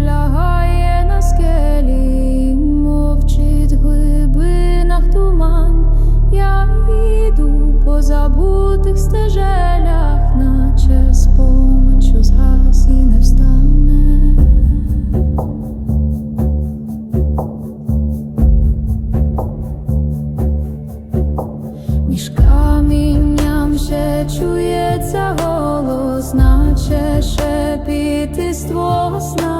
лягає на скелі, мовчить глибинах туман, я йду по забутих стежелях, наче спомин, що згас і не встане. Між камінням ще чується голос, наче шепіт із твого сна.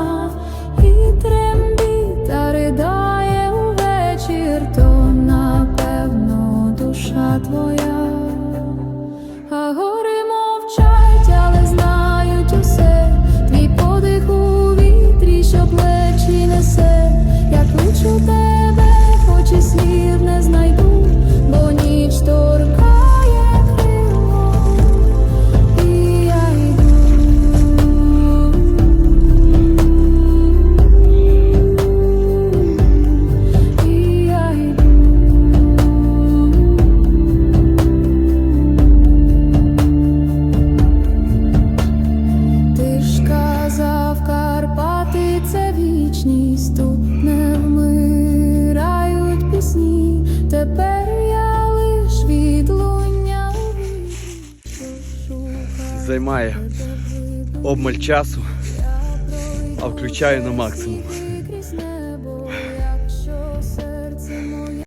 Займає обмаль часу, а включаю на максимум.